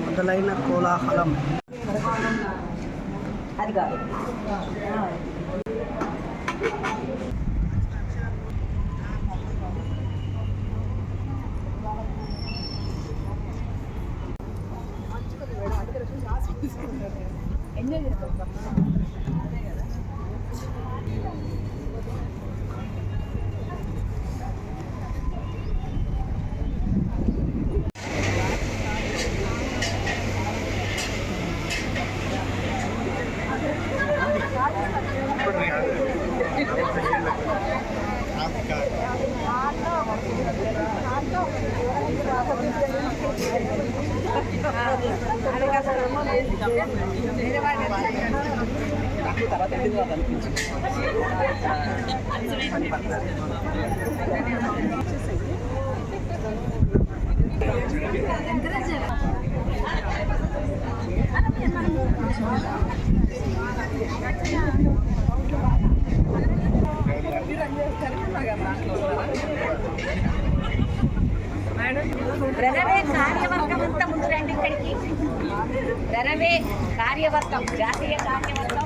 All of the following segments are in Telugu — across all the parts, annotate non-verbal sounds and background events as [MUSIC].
మొదలైన కోలాహలం అది కాదు రనవే కార్యవర్గం అంతా ముందు రండి ఇక్కడికి. రనవే కార్యవర్గం జాతీయ కార్యవర్గం.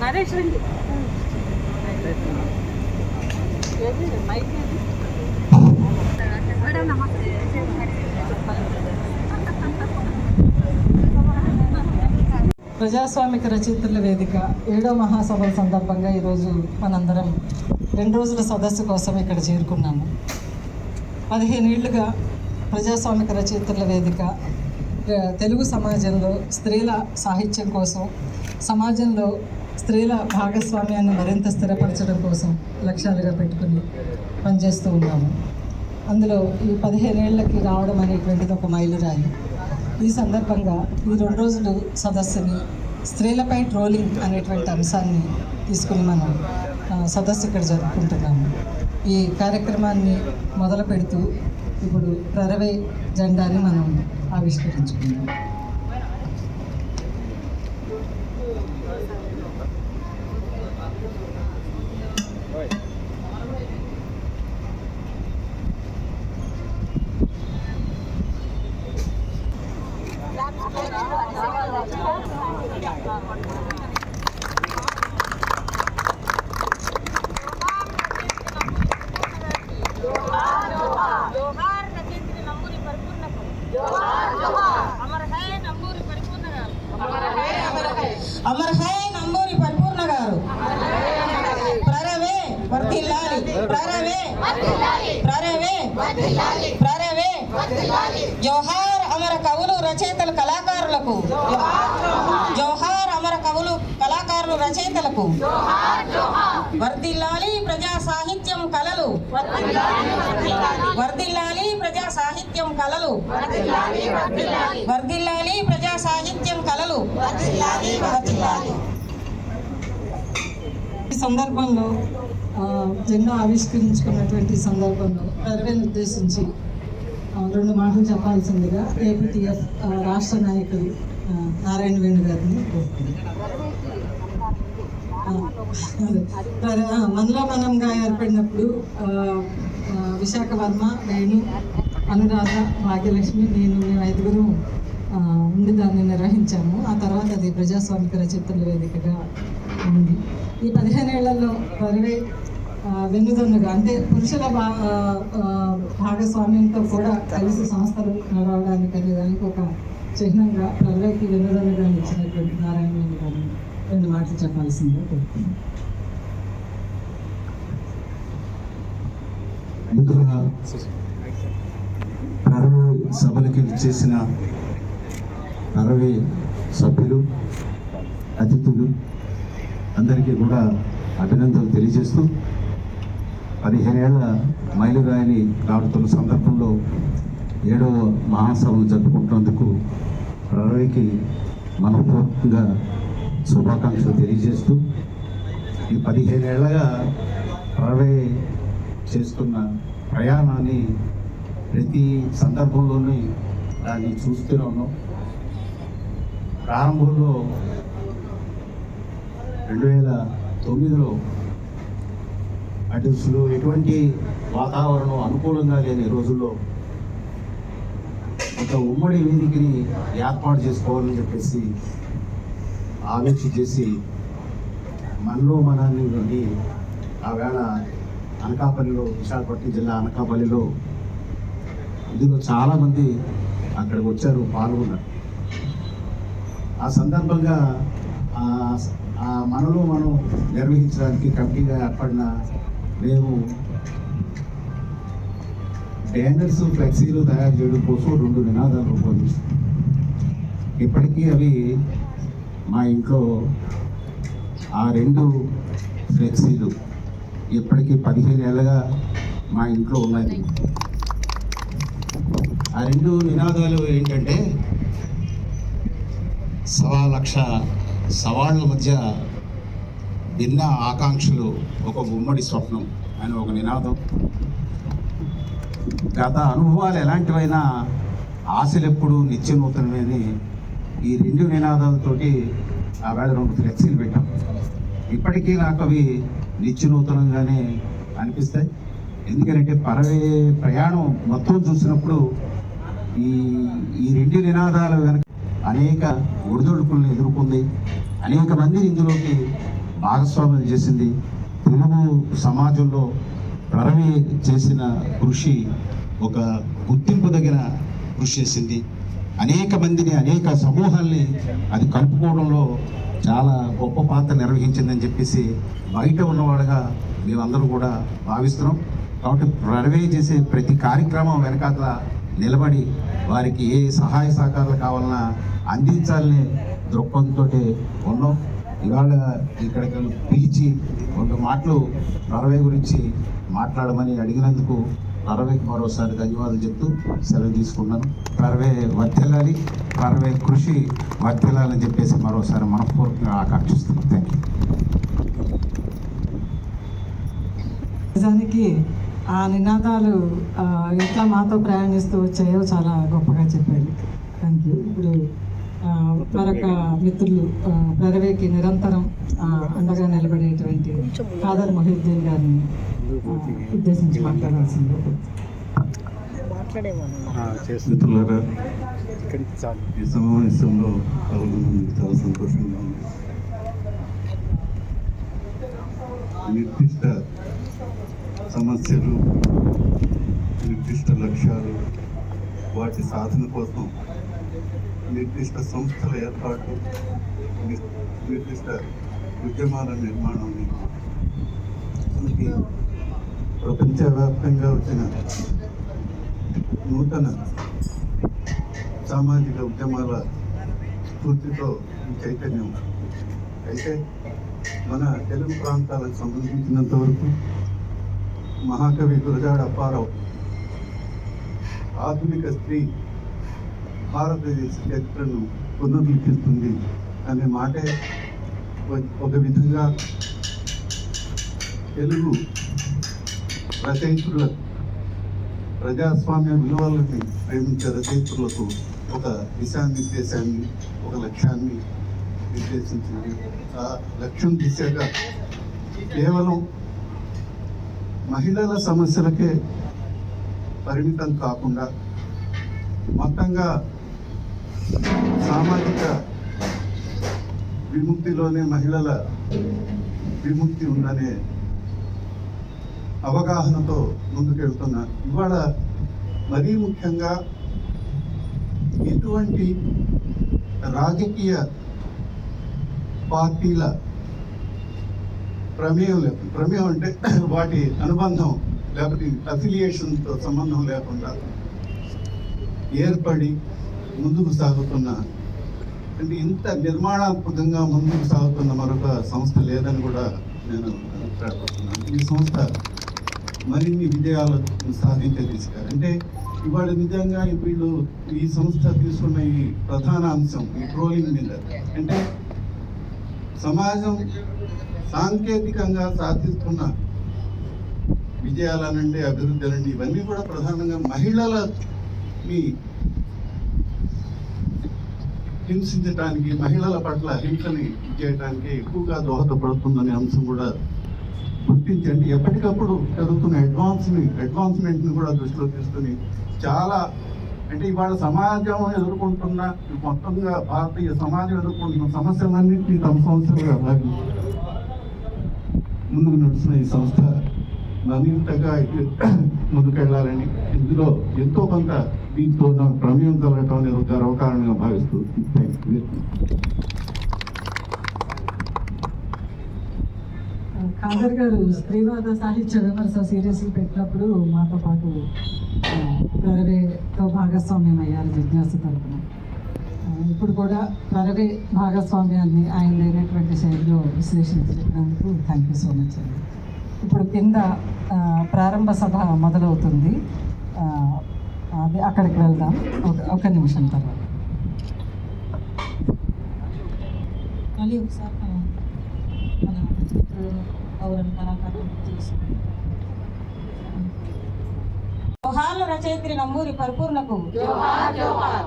నరేష్ రండి మేడం నమస్తే ప్రజాస్వామిక రచయితల వేదిక ఏడో మహాసభల సందర్భంగా ఈరోజు మనందరం రెండు రోజుల సదస్సు కోసం ఇక్కడ చేరుకున్నాము. పదిహేనేళ్ళుగా ప్రజాస్వామిక రచయితల వేదిక తెలుగు సమాజంలో స్త్రీల సాహిత్యం కోసం సమాజంలో స్త్రీల భాగస్వామ్యాన్ని మరింత స్థిరపరచడం కోసం లక్ష్యాలుగా పెట్టుకుని పనిచేస్తూ ఉన్నాము. అందులో ఈ పదిహేనేళ్ళకి రావడం అనేటువంటిది ఒక మైలురాయి. ఈ సందర్భంగా ఈ రెండు రోజులు సదస్సుని స్త్రీలపై ట్రోలింగ్ అనేటువంటి అంశాన్ని తీసుకుని మనం సదస్సు ఇక్కడ జరుపుకుంటున్నాము. ఈ కార్యక్రమాన్ని మొదలు పెడుతూ ఇప్పుడు ప్రరవై జెండాని మనం ఆవిష్కరించుకుందాం. జోహార్ రచయిత్రి నంబూరి పరిపూర్ణకు జోహార్ జోహార్ అమర హై నంబూరి పరిపూర్ణ గారు అమర్ హై నంబూరి పరిపూర్ణ గారు ప్రరవే వర్ధిల్లాలి ప్రరవే ప్రరవే ప్రరవే జోహార్ అమర కవులు రచయితలు కళాకారులకు. జోహార్ అమర కవులు కళాకారులు రచయితలకు. వర్ధిల్లాలి ప్రజా సాహిత్యం కళలు. వర్ధిల్లాలి ప్రజా సాహిత్యం కళలు. వర్ధిల్లాలి ప్రజా సాహిత్యం కళలు. ఈ సందర్భంలో ఆ, జెండా ఆవిష్కరించుకున్నటువంటి సందర్భంలో ప్రజలను ఉద్దేశించి రెండు మాటలు చెప్పాల్సిందిగా ఏపీటీఎఫ్ రాష్ట్ర నాయకులు నారాయణ వేణు గారిని మనలో మనంగా ఏర్పడినప్పుడు విశాఖ వర్మ నేను అనురాధ భాగ్యలక్ష్మి నేను మేము ఐదుగురు ఉండి దాన్ని నిర్వహించాము. ఆ తర్వాత అది ప్రజాస్వామిక రచయితల వేదికగా ఉంది. ఈ పదిహేను ఏళ్ళలో ఆ, వెన్నుదన్నుగా అంటే పురుషుల భాగస్వామ్యంతో కూడా కలిసి సంస్థలు నడవడానికి అనే దానికి ఒక చిహ్నంగా ప్రజలకి వెన్నుదన్నుగా ఇచ్చినటువంటి నారాయణ గారిని రెండు మాటలు చెప్పాల్సిందిగా కోరుతున్నాను. ముందుగా అరవై సభలకి చేసిన అరవై సభ్యులు అతిథులు అందరికీ కూడా అభినందనలు తెలియజేస్తూ పదిహేనేళ్ళ మైలురాయిని దాటుతున్న సందర్భంలో ఏడవ మహాసభను జరుపుకుంటున్నందుకు ప్రణవికి మనపూర్వకంగా శుభాకాంక్షలు తెలియజేస్తూ ఈ పదిహేనేళ్ళగా రవి చేస్తున్న ప్రయాణాన్ని ప్రతి సందర్భంలోనే దాన్ని చూస్తూనే ఉన్నాం. ప్రారంభంలో రెండు వేల తొమ్మిదిలో అటు ఎటువంటి వాతావరణం అనుకూలంగా లేని రోజుల్లో ఒక ఉమ్మడి వేదికని ఏర్పాటు చేసుకోవాలని చెప్పేసి ఆలోచన చేసి మనలో మనాన్ని ఆవేళ అనకాపల్లిలో విశాఖపట్నం జిల్లా అనకాపల్లిలో ఇందులో చాలామంది అక్కడికి వచ్చారు పాల్గొన్నారు. ఆ సందర్భంగా మనలో మనం నిర్వహించడానికి కమిటీగా ఏర్పడిన మేము బ్యానర్స్ ఫ్లెక్సీలు తయారు చేయడం కోసం రెండు నినాదాలు రూపొందిస్తాం. ఇప్పటికీ అవి మా ఇంట్లో ఆ రెండు ఫ్లెక్సీలు ఇప్పటికీ పదిహేను ఏళ్ళగా మా ఇంట్లో ఉన్నాయి. ఆ రెండు నినాదాలు ఏంటంటే సవా లక్ష సవాళ్ళ మధ్య భిన్న ఆకాంక్షలు ఒక ఉమ్మడి స్వప్నం అని ఒక నినాదం. గత అనుభవాలు ఎలాంటివైనా ఆశలు ఎప్పుడు నిత్య అని ఈ రెండు నినాదాలతోటి ఆ వేళ రెండు ఫ్లెక్సీలు పెట్టాం. ఇప్పటికీ నాకు అవి నిత్య నూతనంగానే అనిపిస్తాయి. ఎందుకంటే పరవే ప్రయాణం మొత్తం చూసినప్పుడు ఈ ఈ రెండు నినాదాలు వెనక అనేక ఒడిదొడుకులను ఎదుర్కొంది. అనేక మందిని ఇందులోకి భాగస్వామ్యం చేసింది తెలుగు సమాజంలో రవి చేసిన కృషి ఒక గుర్తింపు దగ్గర కృషి చేసింది. అనేక మందిని అనేక సమూహాల్ని అది కలుపుకోవడంలో చాలా గొప్ప పాత్ర నిర్వహించిందని చెప్పేసి బయట ఉన్నవాడుగా మేమందరూ కూడా భావిస్తున్నాం. కాబట్టి ప్రరవే చేసే ప్రతి కార్యక్రమం వెనకాతల నిలబడి వారికి ఏ సహాయ సహకారాలు కావాలన్నా అందించాలని దృక్పథంతో ఉన్నాం. ఇవాళ ఇక్కడికి పిలిచి రెండు మాటలు ప్రరవే గురించి మాట్లాడమని అడిగినందుకు ప్రరవేకి మరోసారి ధన్యవాదాలు చెప్తూ సెలవు తీసుకున్నాను. ప్రరవే వర్తిల్లాలి ప్రరవే కృషి వర్తిల్లాలని చెప్పేసి మరోసారి మనపూర్వకంగా ఆకాంక్షిస్తున్నాను. థ్యాంక్ యూ నిజానికి ఆ నినాదాలు ఆ, ఎట్లా మాతో ప్రయాణిస్తూ వచ్చాయో చాలా గొప్పగా చెప్పారు. థ్యాంక్ యూ ఇప్పుడు మరొక మిత్రులు ఆ, ప్రరవేకి నిరంతరం అండగా నిలబడేటువంటి ఫాదర్ మొహిద్దీన్ గారిని ఆ, ఉద్దేశించి మాట్లాడాల్సింది. మిత్రులారా ఈ సమావేశంలో పాల్గొన్నందుకు చాలా సంతోషంగా ఉంది. నిర్దిష్ట సమస్యలు నిర్దిష్ట లక్ష్యాలు వాటి సాధన కోసం నిర్దిష్ట సంస్థల ఏర్పాటు నిర్దిష్ట ఉద్యమాల నిర్మాణం మనకి ప్రపంచవ్యాప్తంగా వచ్చిన నూతన సామాజిక ఉద్యమాల స్ఫూర్తితో చైతన్యం. అయితే మన తెలుగు ప్రాంతాలకు సంబంధించినంత వరకు మహాకవి గురజాడ అప్పారావు ఆధునిక స్త్రీ భారతదేశ చరిత్రను పునర్లిఖిస్తుంది అనే మాటే ఒక- ఒక విధంగా తెలుగు రచయితుల ప్రజాస్వామ్య విలువలని ప్రేమించే రచయితులకు ఒక దిశానిర్దేశాన్ని ఒక లక్ష్యాన్ని నిర్దేశించింది. ఆ లక్ష్యం దిశగా కేవలం మహిళల సమస్యలకే పరిమితం కాకుండా మొత్తంగా సామాజిక విముక్తిలోనే మహిళల విముక్తి ఉందనే అవగాహనతో ముందుకెళ్తున్నారు ఇవాళ మరీ ముఖ్యంగా ఎటువంటి రాజకీయ పార్టీల ప్రమేయం లేదు ప్రమేయం అంటే [CLEARS THROAT] వాటి అనుబంధం లేకపోతే అఫిలియేషన్తో సంబంధం లేకుండా ఏర్పడి ముందుకు సాగుతున్న అంటే ఇంత నిర్మాణాత్మకంగా ముందుకు సాగుతున్న మరొక సంస్థ లేదని కూడా నేను అభిప్రాయపడుతున్నాను. ఈ సంస్థ మరిన్ని విజయాలు సాధించే దిశగా అంటే ఇవాళ నిజంగా వీళ్ళు ఈ సంస్థ తీసుకున్న ఈ ప్రధాన అంశం ఈ ట్రోలింగ్ మీద. అంటే సమాజం సాంకేతికంగా సాధిస్తున్న విజయాలనండి అభివృద్ధి అనండి ఇవన్నీ కూడా ప్రధానంగా మహిళల మీ హింసించడానికి మహిళల పట్ల హింసని చేయడానికి ఎక్కువగా దోహదపడుతుందనే అంశం కూడా గుర్తించండి. ఎప్పటికప్పుడు జరుగుతున్న అడ్వాన్స్ని అడ్వాన్స్మెంట్ని కూడా దృష్టిలో తీసుకుని చాలా అంటే ఇవాళ సమాజం ఎదుర్కొంటున్న మొత్తంగా భారతీయ సమాజం ఎదుర్కొంటున్న సమస్యలన్నింటినీ తమ సమస్యలుగా భావించి ముందుకు నడుస్తున్న ఈ సంస్థ మరింతగా ముందుకెళ్ళాలని ఇందులో ఎంతో కొంత దీంతో నాకు ప్రమేయం కలగటం అనేది ఒక గర్వకారణంగా భావిస్తూ థ్యాంక్ యూ ఖాదర్ గారు స్త్రీవాద సాహిత్య విమర్శ సీరియస్లు పెట్టినప్పుడు మాతో పాటు ప్రరవేతో భాగస్వామ్యం అయ్యారు జిజ్ఞాస తరపున. ఇప్పుడు కూడా ప్రరవే భాగస్వామ్యాన్ని ఆయన లేనటువంటి శైలిలో విశ్లేషించి చెప్పినందుకు థ్యాంక్ యూ సో మచ్ అండి. ఇప్పుడు కింద ప్రారంభ సభ మొదలవుతుంది. అది అక్కడికి వెళ్దాం. ఒక ఒక నిమిషం తర్వాత. మళ్ళీ ఒకసారి మనం మన మిత్రులను పౌరుల కళాకారులను తీసుకుందాం. జోహార్ల రచయిత్రి నంబూరి పరిపూర్ణకు.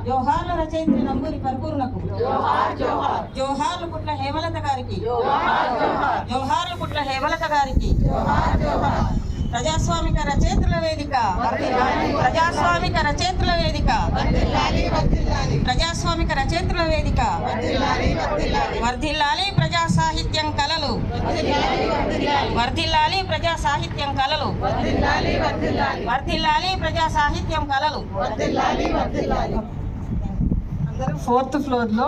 జోహార్ల రచయిత్రి నంబూరి పరిపూర్ణకు. జోహార్లు పుట్ల హేమలత గారికి. జోహార్లు పుట్ల హేమలత గారికి. ప్రజాస్వామిక రచయిత్రుల వేదిక. ప్రజాస్వామిక రచయిత్రుల వేదిక. ప్రజాస్వామిక రచయిత్రుల వేదిక. వర్ధిల్లాలి ప్రజా సాహిత్యం కళలు. వర్ధిల్లాలి ప్రజా సాహిత్యం కళలు. వర్ధిల్లాలి ప్రజా సాహిత్యం కళలు అందరూ ఫోర్త్ ఫ్లోర్లో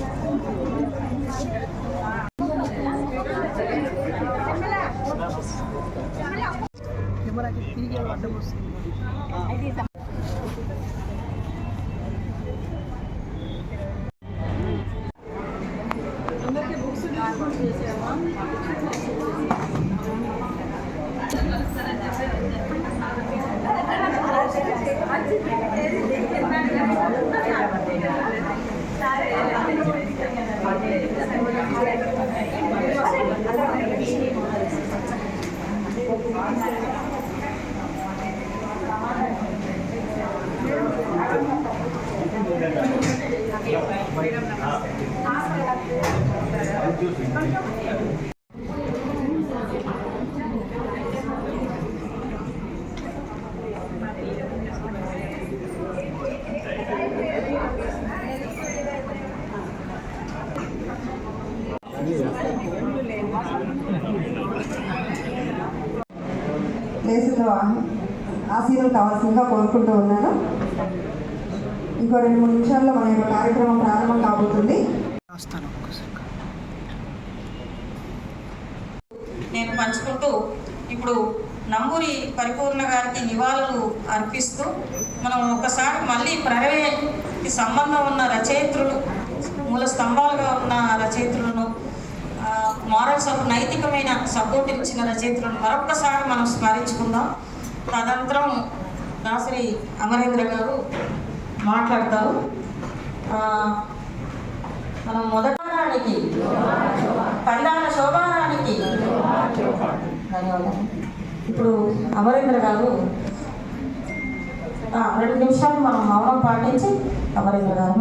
కెమెరాకి తిరిగి అడ్డం వస్తుంది. ప్లేసులో ఆశీర్వం కావాల్సిందిగా కోరుకుంటూ ఉన్నాను. ఇంకో రెండు మూడు నిమిషాల్లో మన యొక్క కార్యక్రమం ప్రారంభం కాబోతుంది. నేను పంచుకుంటూ ఇప్పుడు నంబూరి పరిపూర్ణ గారికి నివాళులు అర్పిస్తూ మనం ఒకసారి మళ్ళీ ప్రళయకి సంబంధం ఉన్న రచయిత్రులు మూల స్తంభాలుగా ఉన్న రచయిత్రులను మారల్ సపోర్ట్ నైతికమైన సపోర్ట్ ఇచ్చిన రచయితలను మరొక్కసారి మనం స్మరించుకుందాం. తదనంతరం దాసరి అమరేంద్ర గారు మాట్లాడతారు. మనం మొదటానికి పందాల శోభారానికి ధన్యవాదాలు. ఇప్పుడు అమరేంద్ర గారు రెండు నిమిషాలు మనం మౌనం పాటించి అమరేంద్ర గారు